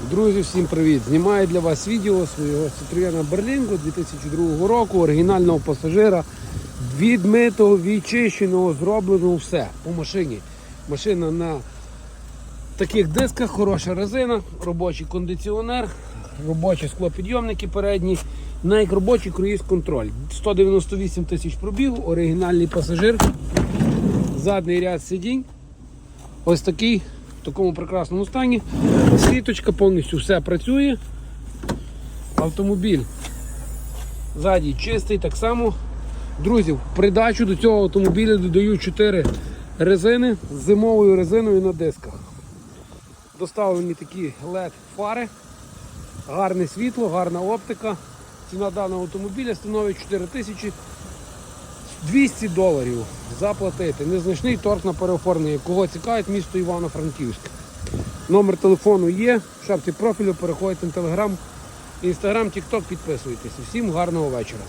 Друзі, всім привіт! Знімаю для вас відео свого Citroёn Berlingo 2002 року, оригінального пасажира, відмитого, відчищеного, зробленого все по машині. Машина на таких дисках, хороша резина, робочий кондиціонер, робочі склопідйомники передні, навіть робочий круїз контроль. 198 тисяч пробігу, оригінальний пасажир, задній ряд сидінь. Ось такий, такому прекрасному стані. Світочка повністю все працює. Автомобіль ззаді чистий, так само. Друзі, в придачу до цього автомобіля додаю 4 резини з зимовою резиною на дисках. Доставлені такі LED фари, гарне світло, гарна оптика. Ціна даного автомобіля становить 4000 200 доларів заплатити. Незначний торг на переоформлення. Кого цікавить, місто Івано-Франківськ. Номер телефону є. В шапці профілю переходьте на телеграм, інстаграм, тікток, підписуйтесь. Всім гарного вечора.